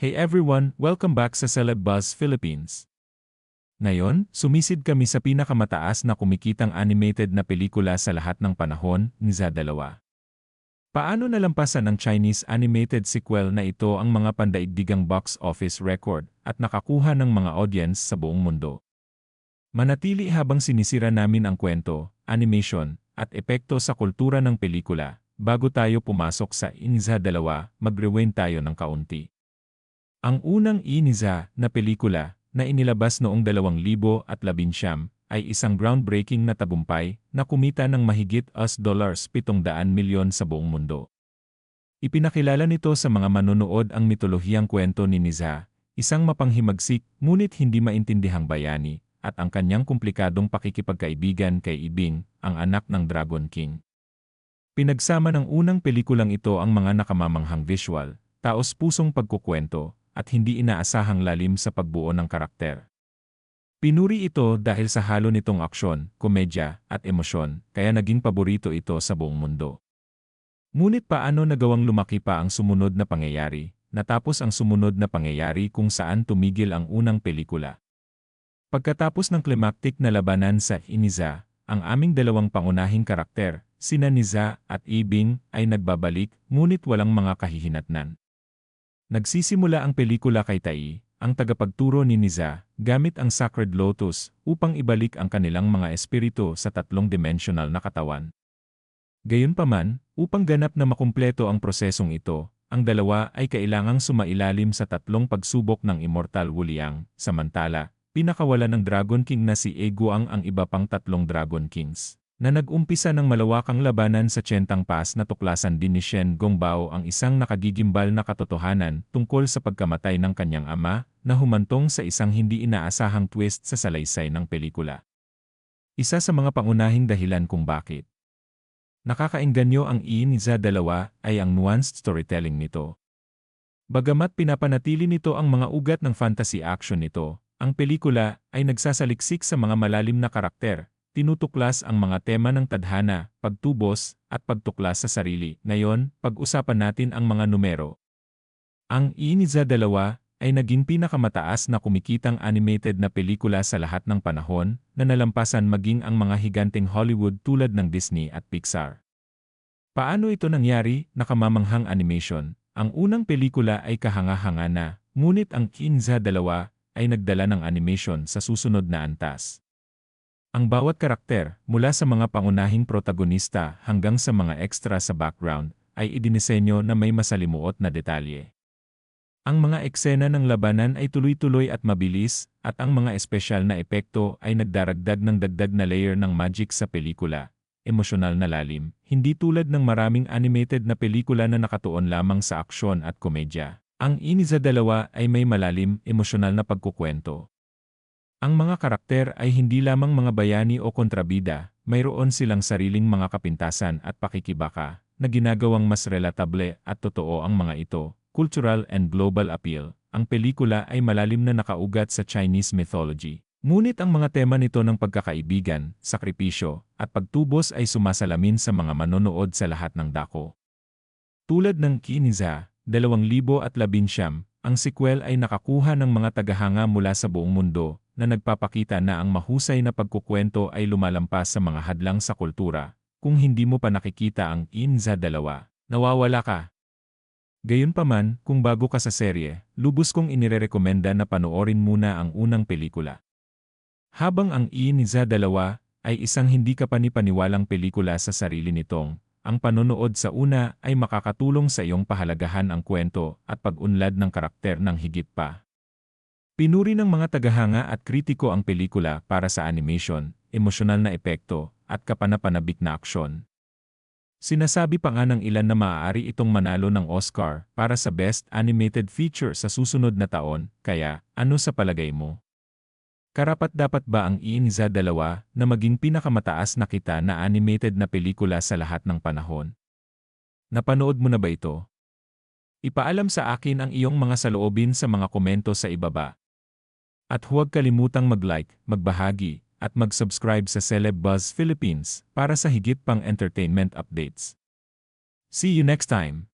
Hey everyone, welcome back sa Celeb Buzz Philippines. Ngayon, sumisid kami sa pinakamataas na kumikitang animated na pelikula sa lahat ng panahon, Niza 2. Paano nalampasan ng Chinese animated sequel na ito ang mga pandaigdigang box office record at nakakuha ng mga audience sa buong mundo? Manatili habang sinisira namin ang kwento, animation, at epekto sa kultura ng pelikula, bago tayo pumasok sa Iniza 2, mag-rewind tayo ng kaunti. Ang unang Iniza na pelikula na inilabas noong 2011 ay isang groundbreaking na tagumpay na kumita ng mahigit US dollars 700 milyon sa buong mundo. Ipinakilala nito sa mga manonood ang mitolohiyang kwento ni Niza, isang mapanghimagsik ngunit hindi maintindihang bayani, at ang kanyang komplikadong pakikipagkaibigan kay Ibing, ang anak ng Dragon King. Pinagsama ng unang pelikulang ito ang mga nakamamanghang visual, taos-pusong pagkukwento, at hindi inaasahang lalim sa pagbuo ng karakter. Pinuri ito dahil sa halo nitong aksyon, komedya, at emosyon, kaya naging paborito ito sa buong mundo. Ngunit paano nagawang lumaki pa ang sumunod na pangyayari, natapos ang sumunod na pangyayari kung saan tumigil ang unang pelikula. Pagkatapos ng climactic na labanan sa Iniza, ang aming dalawang pangunahing karakter, sina Niza at Ibing, ay nagbabalik ngunit walang mga kahihinatnan. Nagsisimula ang pelikula kay Tai, ang tagapagturo ni Niza, gamit ang Sacred Lotus upang ibalik ang kanilang mga espiritu sa tatlong dimensional na katawan. Gayunpaman, upang ganap na makumpleto ang prosesong ito, ang dalawa ay kailangang sumailalim sa tatlong pagsubok ng Immortal Wuliang, samantala, pinakawala ng Dragon King na si Eguang ang iba pang tatlong Dragon Kings, na nag-umpisa ng malawakang labanan sa Chentang Pass na tuklasan din ni Shen Gongbao ang isang nakagigimbal na katotohanan tungkol sa pagkamatay ng kanyang ama, na humantong sa isang hindi inaasahang twist sa salaysay ng pelikula. Isa sa mga pangunahing dahilan kung bakit. Nakakaengganyo ang Iiniza dalawa ay ang nuanced storytelling nito. Bagamat pinapanatili nito ang mga ugat ng fantasy action nito, ang pelikula ay nagsasaliksik sa mga malalim na karakter, tinutuklas ang mga tema ng tadhana, pagtubos, at pagtuklas sa sarili. Ngayon, pag-usapan natin ang mga numero. Ang Iniza 2 ay naging pinakamataas na kumikitang animated na pelikula sa lahat ng panahon na nalampasan maging ang mga higanteng Hollywood tulad ng Disney at Pixar. Paano ito nangyari? Nakamamanghang animation. Ang unang pelikula ay kahanga-hanga na, ngunit ang Kinza 2 ay nagdala ng animation sa susunod na antas. Ang bawat karakter, mula sa mga pangunahing protagonista hanggang sa mga extra sa background, ay idinisenyo na may masalimuot na detalye. Ang mga eksena ng labanan ay tuloy-tuloy at mabilis, at ang mga espesyal na epekto ay nagdaragdag ng dagdag na layer ng magic sa pelikula. Emosyonal na lalim, hindi tulad ng maraming animated na pelikula na nakatuon lamang sa aksyon at komedya. Ang Iniza dalawa ay may malalim, emosyonal na pagkukwento. Ang mga karakter ay hindi lamang mga bayani o kontrabida, mayroon silang sariling mga kapintasan at pakikibaka, na ginagawang mas relatable at totoo ang mga ito, cultural and global appeal. Ang pelikula ay malalim na nakaugat sa Chinese mythology. Ngunit ang mga tema nito ng pagkakaibigan, sakripisyo, at pagtubos ay sumasalamin sa mga manonood sa lahat ng dako. Tulad ng Kiniza, 2011, ang sequel ay nakakuha ng mga tagahanga mula sa buong mundo na nagpapakita na ang mahusay na pagkukwento ay lumalampas sa mga hadlang sa kultura. Kung hindi mo pa nakikita ang Inza 2, nawawala ka. Gayunpaman, kung bago ka sa serye, lubos kong inirerekomenda na panoorin muna ang unang pelikula. Habang ang Inza 2 ay isang hindi ka panipaniwalang pelikula sa sarili nitong, ang panonood sa una ay makakatulong sa iyong pahalagahan ang kwento at pag-unlad ng karakter ng higit pa. Pinuri ng mga tagahanga at kritiko ang pelikula para sa animation, emosyonal na epekto, at kapanapanabik na aksyon. Sinasabi pa nga ng ilan na maaari itong manalo ng Oscar para sa Best Animated Feature sa susunod na taon, kaya ano sa palagay mo? Karapat-dapat ba ang Iinza 2 na maging pinakamataas na kita na animated na pelikula sa lahat ng panahon? Napanood mo na ba ito? Ipaalam sa akin ang iyong mga saloobin sa mga komento sa ibaba. At huwag kalimutang mag-like, magbahagi, at mag-subscribe sa Celeb Buzz Philippines para sa higit pang entertainment updates. See you next time!